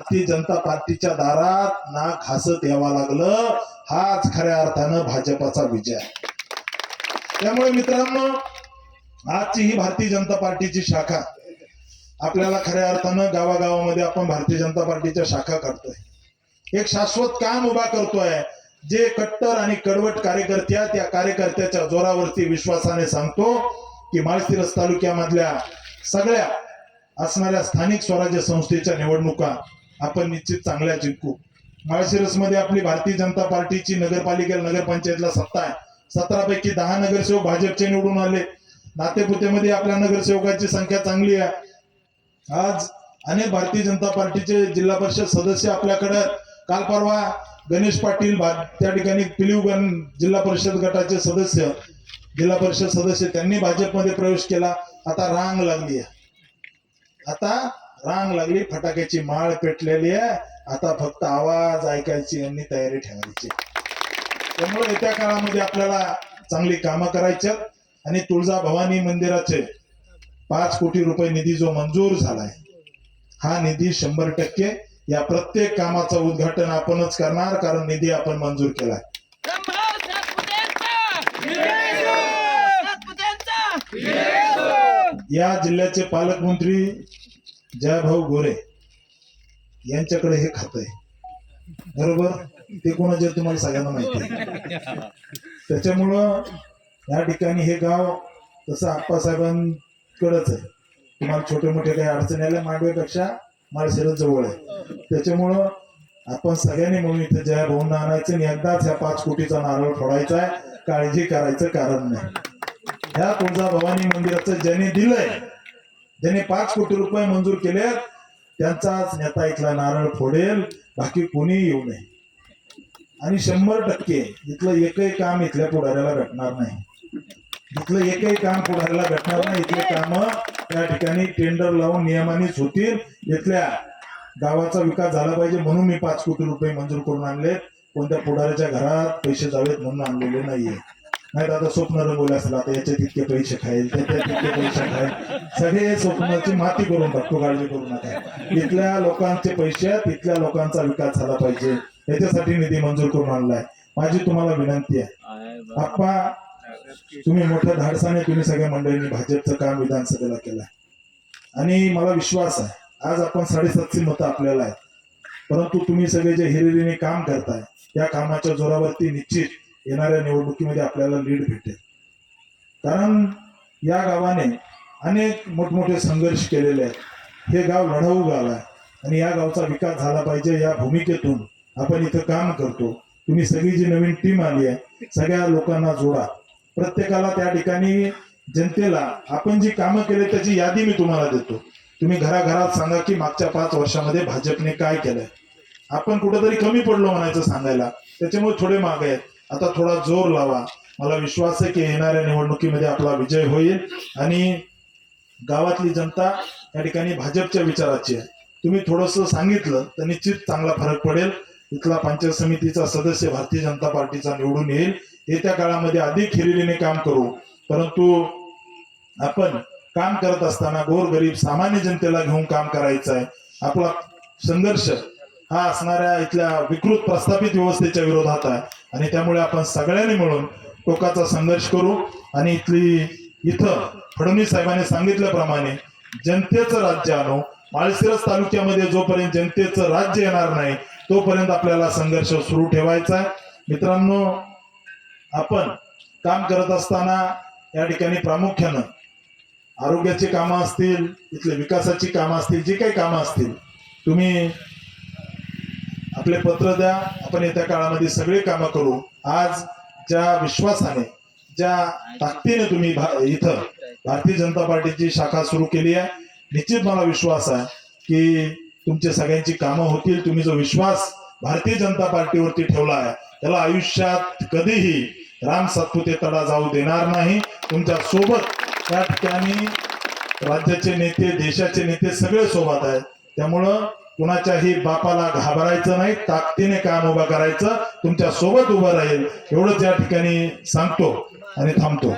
भारतीय जनता पार्टीच्या दारात ना घासत यावा लागलं हाच खऱ्या अर्थानं भाजपाचा विजय त्यामुळे मित्रांनो आजची ही भारतीय जनता पार्टीची शाखा आपल्याला खऱ्या अर्थानं गावागावामध्ये आपण भारतीय जनता पार्टीच्या शाखा करतोय. एक शाश्वत काम उभा करतोय जे कट्टर आणि कडवट कार्यकर्त्या त्या कार्यकर्त्याच्या जोरावरती विश्वासाने सांगतो की माळशिरस तालुक्यामधल्या सगळ्या असणाऱ्या स्थानिक स्वराज्य संस्थेच्या निवडणुका आपण निश्चित चांगल्या जिंकू. माळशिरसमध्ये आपली भारतीय जनता पार्टीची नगरपालिकेला नगरपंचायतला सत्ता आहे. सतरा पैकी दहा नगरसेवक भाजपचे निवडून आले. नातेपुतेमध्ये आपल्या नगरसेवकांची संख्या चांगली आहे. आज अनेक भारतीय जनता पार्टीचे जिल्हा परिषद सदस्य आपल्याकडे काल परवा गणेश पाटील त्या ठिकाणी पिलिवगण जिल्हा परिषद गटाचे सदस्य जिल्हा परिषद सदस्य त्यांनी भाजपमध्ये प्रवेश केला. आता रांग लागली आहे. आता रांग लागली फटाक्याची माळ पेटलेली आहे. आता फक्त आवाज ऐकायची यांनी तयारी ठेवायची. त्यामुळे येत्या काळामध्ये आपल्याला चांगली कामं करायची. आणि तुळजा भवानी मंदिराचे पाच कोटी रुपये निधी जो मंजूर झालाय हा निधी शंभर टक्के या प्रत्येक कामाचं उद्घाटन आपणच करणार कारण निधी आपण मंजूर केलाय. या जिल्ह्याचे पालकमंत्री जयभाऊ गोरे यांच्याकडे हे खात आहे बरोबर? ते कोणाचे तुम्हाला सगळ्यांना माहिती आहे. त्याच्यामुळं या ठिकाणी हे गाव तसं आप्पासाहेबांकडेच आहे. तुम्हाला छोटे मोठे काही अडचणी आल्या मागवेपेक्षा माळशिरस जवळ आहे. त्याच्यामुळं आपण सगळ्यांनी म्हणून इथे जया भाऊंना आणायचं आणि एकदाच ह्या पाच कोटीचा नारळ फोडायचा आहे काळजी करायचं कारण नाही. ह्या तुळजा भवानी मंदिराचं ज्याने दिलंय ज्यांनी पाच कोटी रुपये मंजूर केले त्यांचाच नेता इथला नारळ फोडेल बाकी कोणी येऊ नये. आणि शंभर टक्के इथलं एकही काम इथल्या पुढाऱ्याला घटणार नाही. इथलं एकही काम पुढाऱ्याला घटणार नाही. इथले काम त्या ठिकाणी टेंडर लावून नियमानेच होतील इथल्या गावाचा विकास झाला पाहिजे म्हणून मी पाच कोटी रुपये मंजूर करून आणले कोणत्या पुढाऱ्याच्या घरात पैसे जावेत म्हणून आणलेले नाहीये. नाही तर आता स्वप्न रंगवले असेल. आता याचे तितके पैसे खाईल त्याचे तितके पैसे खाईल. सगळे स्वप्नाची माती करून टाकतो काळजी करू नका. इथल्या लोकांचे पैसे तिथल्या लोकांचा विकास झाला पाहिजे. याच्यासाठी निधी मंजूर करून आणलाय. माझी तुम्हाला विनंती आहे. आप्पा तुम्ही मोठ्या धाडसाने तुम्ही सगळ्या मंडळींनी भाजपचं काम विधानसभेला केलंय. आणि मला विश्वास आहे आज आपण साडेसातशे मतं आपल्याला आहेत. परंतु तुम्ही सगळे जे हिरिरीने काम करताय त्या कामाच्या जोरावरती निश्चित येणाऱ्या निवडणुकीमध्ये आपल्याला लीड भेटेल. कारण या गावाने अनेक मोठमोठे संघर्ष केलेले आहेत. हे गाव लढाऊ गाव आहे आणि या गावचा विकास झाला पाहिजे या भूमिकेतून आपण इथं काम करतो. तुम्ही सगळी जी नवीन टीम आली आहे सगळ्या लोकांना जोडा. प्रत्येकाला त्या ठिकाणी जनतेला आपण जी कामं केले त्याची यादी मी तुम्हाला देतो. तुम्ही घराघरात सांगा की मागच्या पाच वर्षामध्ये भाजपने काय केलंय. आपण कुठेतरी कमी पडलो म्हणायचं सांगायला. त्याच्यामुळे थोडे मागे आहेत. आता थोडा जोर लावा. मला विश्वास आहे की येणाऱ्या निवडणुकीमध्ये आपला विजय होईल. आणि गावातली जनता या ठिकाणी भाजपच्या विचाराची आहे. तुम्ही थोडस सांगितलं तर निश्चित चांगला फरक पडेल. इथला पंचायत समितीचा सदस्य भारतीय जनता पार्टीचा निवडून येईल. येत्या काळामध्ये अधिक हिरिरीने काम करू. परंतु आपण काम करत असताना गोरगरीब सामान्य जनतेला घेऊन काम करायचं आहे. आपला संघर्ष हा असणाऱ्या इथल्या विकृत प्रस्थापित व्यवस्थेच्या विरोधात आहे. आणि त्यामुळे आपण सगळ्यांनी मिळून टोकाचा संघर्ष करू. आणि इथली इथं फडणवीस साहेबांनी सांगितल्याप्रमाणे जनतेचं राज्य आणू. माळशिरस तालुक्यामध्ये जोपर्यंत जनतेचं राज्य येणार नाही तोपर्यंत आपल्याला संघर्ष सुरू ठेवायचा आहे. मित्रांनो आपण काम करत असताना या ठिकाणी प्रामुख्यानं आरोग्याची कामं असतील इथले विकासाची कामं असतील जी काही कामं असतील तुम्ही आपले पत्र द्या आपण येत्या काळामध्ये सगळे कामं करू. आज ज्या विश्वासाने ज्या ताकदीने तुम्ही भा- इथं भारतीय जनता पार्टीची शाखा सुरू केली आहे निश्चित मला विश्वास आहे की तुमचे सगळ्यांची कामं होतील. तुम्ही जो विश्वास भारतीय जनता पार्टीवरती ठेवला आहे त्याला आयुष्यात कधीही राम सातपुते तडा जाऊ देणार नाही. तुमच्यासोबत त्या ठिकाणी राज्याचे नेते देशाचे नेते सगळे सोबत आहेत. त्यामुळं कुणाच्याही बापाला घाबरायचं नाही ताकदीने काम उभं करायचं तुमच्यासोबत उभं राहील. एवढंच या ठिकाणी सांगतो आणि थांबतो.